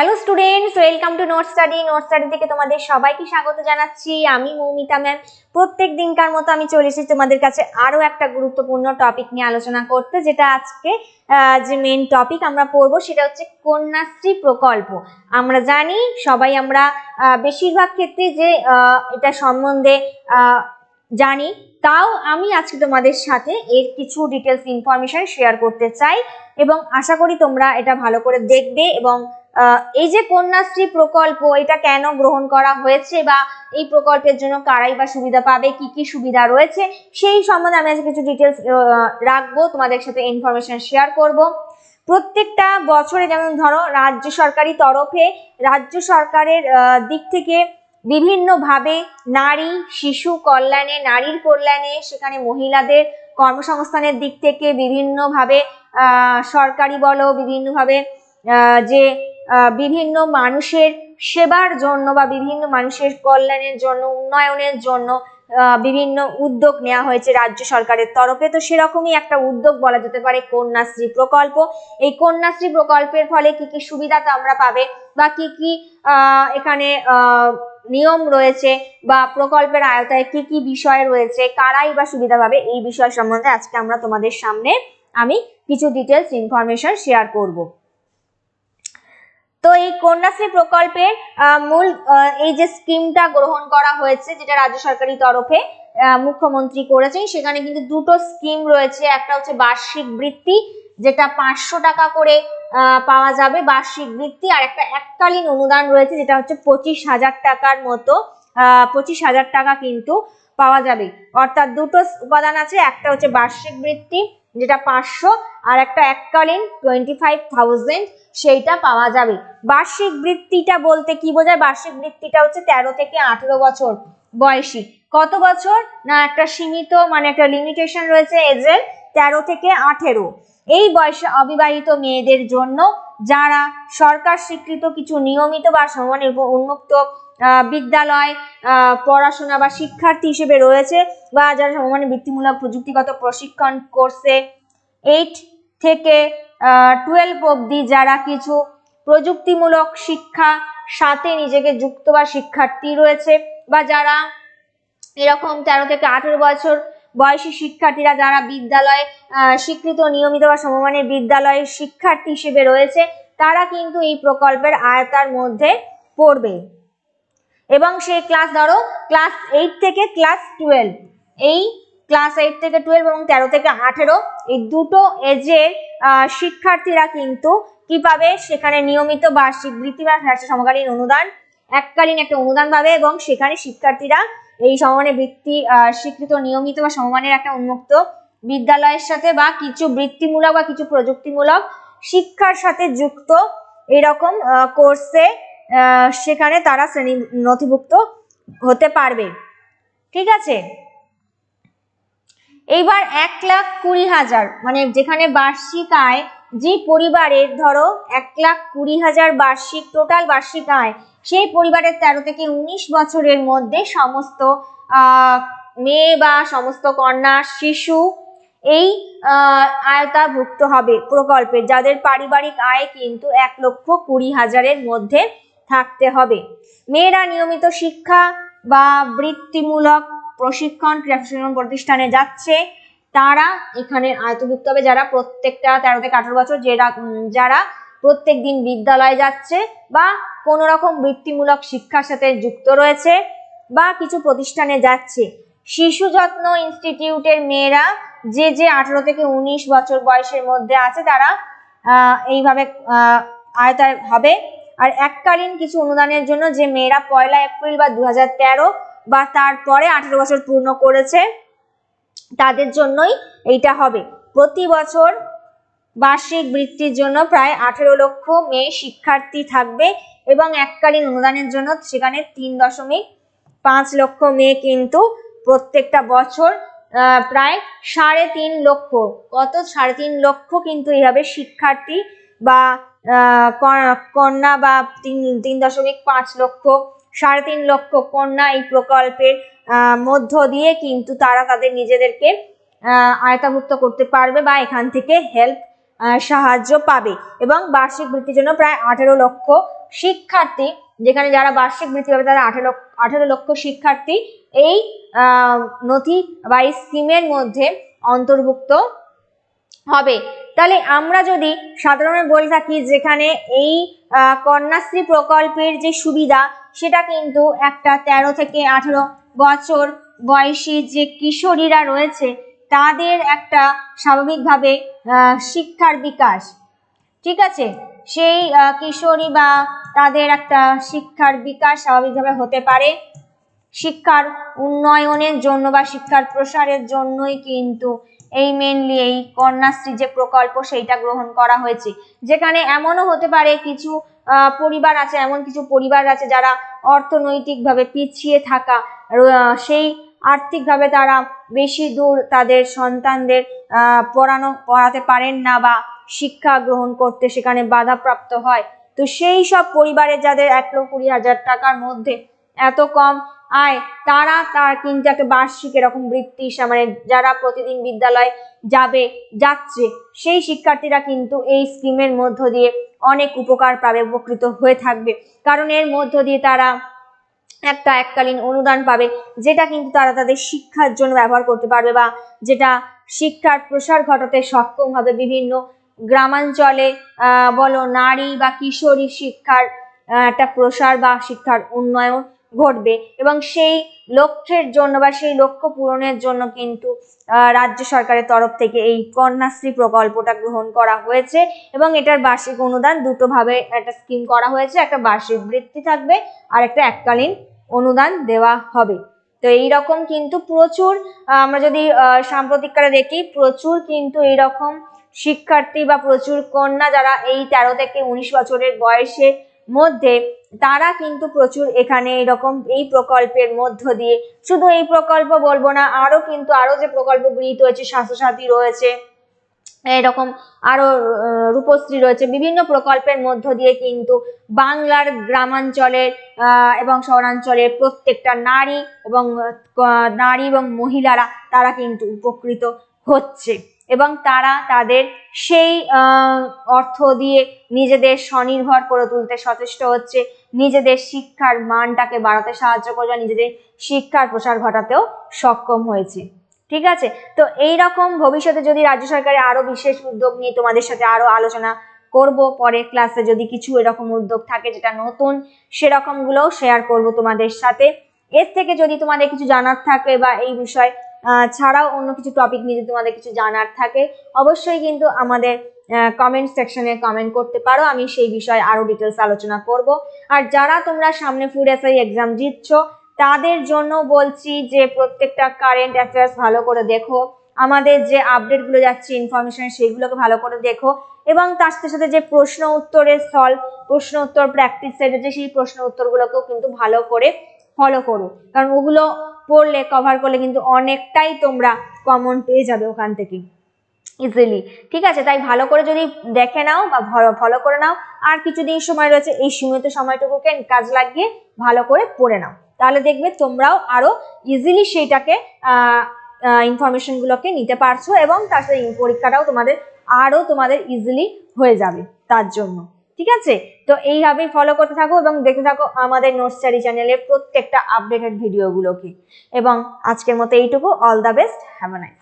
Hello students welcome to note study note study থেকে তোমাদের সবাইকে স্বাগত জানাচ্ছি। আমি মৌমিতা ম্যাম। প্রত্যেক দিনকার মতো আমি চলে এসেছি তোমাদের কাছে আরও একটা গুরুত্বপূর্ণ টপিক নিয়ে আলোচনা করতে, যেটা আজকে যে মেন টপিক আমরা পড়ব সেটা হচ্ছে কন্যাশ্রী প্রকল্প। আমরা জানি, সবাই আমরা বেশিরভাগ ক্ষেত্রে যে এটা সম্বন্ধে জানি। তাও আমি আজকে তোমাদের সাথে এর কিছু ডিটেলস ইনফরমেশন শেয়ার করতে চাই এবং আশা করি তোমরা এটা ভালো করে দেখবে এবং এই যে কন্যাশ্রী প্রকল্প, এটা কেন গ্রহণ করা হয়েছে বা এই প্রকল্পের জন্য কারাই বা সুবিধা পাবে, কি কি সুবিধা রয়েছে, সেই সম্বন্ধে আমি আজকে কিছু ডিটেলস রাখব, তোমাদের সাথে ইনফরমেশন শেয়ার করব। প্রত্যেকটা বছরে যেমন ধরো, রাজ্য সরকারি তরফে, রাজ্য সরকারের দিক থেকে বিভিন্নভাবে নারী, শিশু কল্যাণে, নারীর কল্যাণে, সেখানে মহিলাদের কর্মসংস্থানের দিক থেকে বিভিন্নভাবে সরকারি বলো, বিভিন্নভাবে যে বিভিন্ন মানুষের সেবার জন্য বা বিভিন্ন মানুষের কল্যাণের জন্য, উন্নয়নের জন্য বিভিন্ন উদ্যোগ নেওয়া হয়েছে রাজ্য সরকারের তরফে। তো সেরকমই একটা উদ্যোগ বলা যেতে পারে কন্যাশ্রী প্রকল্প। এই কন্যাশ্রী প্রকল্পের ফলে কি কি সুবিধা তো আমরা পাবে বা কি কি এখানে নিয়ম রয়েছে বা প্রকল্পের আয়তায় কি কি বিষয় রয়েছে, কারাই বা সুবিধা পাবে এই বিষয় সম্বন্ধে আজকে আমরা তোমাদের সামনে আমি কিছু ডিটেলস ইনফরমেশন শেয়ার করব। তো এই কন্যাশ্রী প্রকল্পের মূল এই যে স্কিমটা গ্রহণ করা হয়েছে, যেটা রাজ্য সরকারি তরফে মুখ্যমন্ত্রী করেছেন, সেখানে কিন্তু দুটো স্কিম রয়েছে। একটা হচ্ছে বার্ষিক বৃত্তি, যেটা পাঁচশো টাকা করে পাওয়া যাবে বার্ষিক বৃত্তি, আর একটা এককালীন অনুদান রয়েছে, যেটা হচ্ছে পঁচিশ হাজার টাকার মতো পঁচিশ হাজার টাকা কিন্তু পাওয়া যাবে। অর্থাৎ দুটো উপাদান আছে, একটা হচ্ছে বার্ষিক বৃত্তি, যেটা পাঁচশো আর একটা এককালীন টোয়েন্টি ফাইভ থাউজেন্ড সেইটা পাওয়া যাবে। বার্ষিক বৃত্তিটা বলতে কি বোঝায়? বার্ষিক বৃত্তিটা হচ্ছে তেরো থেকে আঠেরো বছর বয়সী। কত বছর? না, একটা সীমিত মানে একটা লিমিটেশন রয়েছে এজের, তেরো থেকে আঠেরো। এই বয়সে অবিবাহিত মেয়েদের জন্য যারা সরকার স্বীকৃত কিছু নিয়মিত বা সমান উন্মুক্ত বিদ্যালয় পড়াশোনা বা শিক্ষার্থী হিসেবে রয়েছে বা যারা সমমানের বৃত্তিমূলক প্রযুক্তিগত প্রশিক্ষণ কোর্সে এইট থেকে টুয়েলভ অবধি যারা কিছু প্রযুক্তিমূলক শিক্ষা সাথে নিজেকে যুক্ত বা শিক্ষার্থী রয়েছে বা যারা এরকম তেরো থেকে আঠেরো বছর বয়সী শিক্ষার্থীরা যারা বিদ্যালয়ে স্বীকৃত নিয়মিত বা সমমানের বিদ্যালয়ের শিক্ষার্থী হিসেবে রয়েছে, তারা কিন্তু এই প্রকল্পের আয়তার মধ্যে পড়বে। এবং সেই ক্লাস ধরো ক্লাস এইট থেকে ক্লাস টুয়েলভ এই ক্লাস এইট থেকে টুয়েলভ এবং তেরো থেকে আঠেরো, এই দুটো এজের শিক্ষার্থীরা কিন্তু কি পাবে সেখানে নিয়মিত বার্ষিক বৃত্তি বা সমকালীন অনুদান, এককালীন একটা অনুদান পাবে এবং সেখানে শিক্ষার্থীরা এই সমমানের বৃত্তি স্বীকৃত নিয়মিত বা সমমানের একটা উন্মুক্ত বিদ্যালয়ের সাথে বা কিছু বৃত্তিমূলক বা কিছু প্রযুক্তিমূলক শিক্ষার সাথে যুক্ত এরকম কোর্সে সেখানে তারা শ্রেণি নথিভুক্ত হতে পারবে। ঠিক আছে? এইবার এক লাখ কুড়ি হাজার মানে যেখানে বার্ষিক আয় যে পরিবারের ধরো এক লাখ কুড়ি হাজার বার্ষিক টোটাল বার্ষিক আয়, সেই পরিবারের তেরো থেকে উনিশ বছরের মধ্যে সমস্ত মেয়ে বা সমস্ত কন্যা, শিশু এই আয়তাভুক্ত হবে প্রকল্পে, যাদের পারিবারিক আয় কিন্তু এক লক্ষ কুড়ি হাজারের মধ্যে থাকতে হবে। মেয়েরা নিয়মিত শিক্ষা বা বৃত্তিমূলক প্রশিক্ষণ প্রশিক্ষণ প্রতিষ্ঠানে যাচ্ছে, তারা এখানে আয়তভুক্ত হবে যারা প্রত্যেকটা তেরো থেকে আঠারো বছর, যারা যারা প্রত্যেক দিন বিদ্যালয়ে যাচ্ছে বা কোনো রকম বৃত্তিমূলক শিক্ষার সাথে যুক্ত রয়েছে বা কিছু প্রতিষ্ঠানে যাচ্ছে। শিশু যত্ন ইনস্টিটিউটের মেয়েরা যে যে আঠারো থেকে উনিশ বছর বয়সের মধ্যে আছে, তারা এইভাবে আয়তায় হবে। আর এককালীন কিছু অনুদানের জন্য যে মেয়েরা পয়লা এপ্রিল বা দু হাজার তেরো বা তারপরে আঠেরো বছর পূর্ণ করেছে, তাদের জন্যই এইটা হবে। প্রতি বছর বার্ষিক বৃত্তির জন্য প্রায় আঠেরো লক্ষ মেয়ে শিক্ষার্থী থাকবে এবং এককালীন অনুদানের জন্য সেখানে তিন দশমিক পাঁচ লক্ষ মেয়ে কিন্তু প্রত্যেকটা বছর প্রায় সাড়ে তিন লক্ষ, কত? সাড়ে তিন লক্ষ কিন্তু এইভাবে শিক্ষার্থী বা কন্যা বা তিন তিন দশমিক পাঁচ লক্ষ, সাড়ে তিন লক্ষ কন্যা এই প্রকল্পের মধ্য দিয়ে কিন্তু তারা তাদের নিজেদেরকে আয়তাভুক্ত করতে পারবে বা এখান থেকে হেল্প সাহায্য পাবে। এবং বার্ষিক বৃত্তির জন্য প্রায় আঠেরো লক্ষ শিক্ষার্থী, যেখানে যারা বার্ষিক বৃত্তি পাবে তারা আঠেরো আঠেরো লক্ষ শিক্ষার্থী এই নথি বা এই স্কিমের মধ্যে অন্তর্ভুক্ত হবে। তাহলে আমরা যদি সাধারণত বলে থাকি যেখানে এই কন্যাশ্রী প্রকল্পের যে সুবিধা, সেটা কিন্তু একটা তেরো থেকে আঠেরো বছর বয়সী যে কিশোরীরা রয়েছে, তাদের একটা স্বাভাবিকভাবে শিক্ষার বিকাশ। ঠিক আছে? সেই কিশোরী বা তাদের একটা শিক্ষার বিকাশ স্বাভাবিকভাবে হতে পারে। শিক্ষার উন্নয়নের জন্য বা শিক্ষার প্রসারের জন্যই কিন্তু এই মেনলি এই কন্যাশ্রী যে প্রকল্প সেইটা গ্রহণ করা হয়েছে। যেখানে এমনও হতে পারে কিছু পরিবার আছে, এমন কিছু পরিবার আছে যারা অর্থনৈতিকভাবে পিছিয়ে থাকা সেই আর্থিকভাবে তারা বেশি দূর তাদের সন্তানদের পড়ানো, পড়াতে পারেন না বা শিক্ষা গ্রহণ করতে সেখানে বাধাপ্রাপ্ত হয়। তো সেই সব পরিবারের যাদের এক লক্ষ কুড়ি হাজার টাকার মধ্যে এত কম আয়, তারা তার কিন্তু একটা বার্ষিক এরকম বৃত্তি মানে যারা প্রতিদিন বিদ্যালয়ে যাবে, যাচ্ছে, সেই শিক্ষার্থীরা কিন্তু এই স্কিমের মধ্য দিয়ে অনেক উপকার পাবে, উপকৃত হয়ে থাকবে। কারণ এর মধ্য দিয়ে তারা একটা এককালীন অনুদান পাবে, যেটা কিন্তু তারা তাদের শিক্ষার জন্য ব্যবহার করতে পারবে বা যেটা শিক্ষার প্রসার ঘটাতে সক্ষম হবে বিভিন্ন গ্রামাঞ্চলে বলো নারী বা কিশোরী শিক্ষার একটা প্রসার বা শিক্ষার উন্নয়ন ঘটবে এবং সেই লক্ষ্যের জন্য বা সেই লক্ষ্য পূরণের জন্য কিন্তু রাজ্য সরকারের তরফ থেকে এই কন্যাশ্রী প্রকল্পটা গ্রহণ করা হয়েছে এবং এটার বার্ষিক অনুদান দুটো ভাবে একটা স্কিম করা হয়েছে, একটা বার্ষিক বৃত্তি থাকবে আর একটা এককালীন অনুদান দেওয়া হবে। তো এই রকম কিন্তু প্রচুর আমরা যদি সাম্প্রতিককালে দেখি, প্রচুর কিন্তু এইরকম শিক্ষার্থী বা প্রচুর কন্যা যারা এই তেরো থেকে উনিশ বছরের বয়সের মধ্যে তারা কিন্তু প্রচুর এখানে এরকম এই প্রকল্পের মধ্য দিয়ে, শুধু এই প্রকল্প বলব না, আরও কিন্তু আরও যে প্রকল্প গৃহীত হয়েছে স্বাস্থ্যসাথী রয়েছে, এরকম আরও রূপশ্রী রয়েছে, বিভিন্ন প্রকল্পের মধ্য দিয়ে কিন্তু বাংলার গ্রামাঞ্চলের এবং শহরাঞ্চলের প্রত্যেকটা নারী এবং নারী এবং মহিলারা তারা কিন্তু উপকৃত হচ্ছে। এবং তারা তাদের সেই অর্থ দিয়ে নিজেদের স্বনির্ভর করে তুলতে সচেষ্ট হচ্ছে। নিজেদের শিক্ষার মানটাকে বাড়াতে সাহায্য করবে, নিজেদের শিক্ষার প্রসার ঘটাতেও সক্ষম হয়েছে। ঠিক আছে? তো এই রকম ভবিষ্যতে যদি রাজ্য সরকারের আরও বিশেষ উদ্যোগ নিয়ে তোমাদের সাথে আরও আলোচনা করব, পরের ক্লাসে যদি কিছু এরকম উদ্যোগ থাকে যেটা নতুন, সেরকমগুলোও শেয়ার করব তোমাদের সাথে। এর থেকে যদি তোমাদের কিছু জানার থাকে বা এই বিষয় ছাড়াও অন্য কিছু টপিক নিয়ে যদি তোমাদের কিছু জানার থাকে, অবশ্যই কিন্তু আমাদের কমেন্ট সেকশনে কমেন্ট করতে পারো। আমি সেই বিষয়ে আরও ডিটেলস আলোচনা করব। আর যারা তোমরা সামনে ফুড এসআই এক্সাম দিচ্ছ তাদের জন্য বলছি যে প্রত্যেকটা কারেন্ট অ্যাফেয়ার্স ভালো করে দেখো। আমাদের যে আপডেটগুলো যাচ্ছে ইনফরমেশন সেগুলোকে ভালো করে দেখো। এবং তার সাথে সাথে যে প্রশ্ন উত্তরের সলভ প্রশ্ন উত্তর প্র্যাকটিস সেট সেই প্রশ্ন উত্তরগুলোকেও কিন্তু ভালো করে ফলো করো। কারণ ওগুলো পড়লে কভার করলে কিন্তু অনেকটাই তোমরা কমন পেয়ে যাবে ওখান থেকে। ইজিলি ঠিক আছে? তাই ভালো করে যদি দেখে নাও বা ফলো করে নাও। আর কিছুদিন সময় রয়েছে, এই সীমিত সময়টুকুকে কাজ লাগিয়ে ভালো করে পড়ে নাও। তাহলে দেখবে তোমরাও আরও ইজিলি সেইটাকে ইনফরমেশনগুলোকে নিতে পারছ এবং তার সাথে পরীক্ষাটাও তোমাদের আরও তোমাদের ইজিলি হয়ে যাবে তার জন্য। ঠিক আছে? তো এইভাবেই ফলো করতে থাকো এবং দেখতে থাকো আমাদের নোটস স্টাডি চ্যানেলের প্রত্যেকটা আপডেটেড ভিডিওগুলোকে এবং আজকের মতো এইটুকু। All the best have nice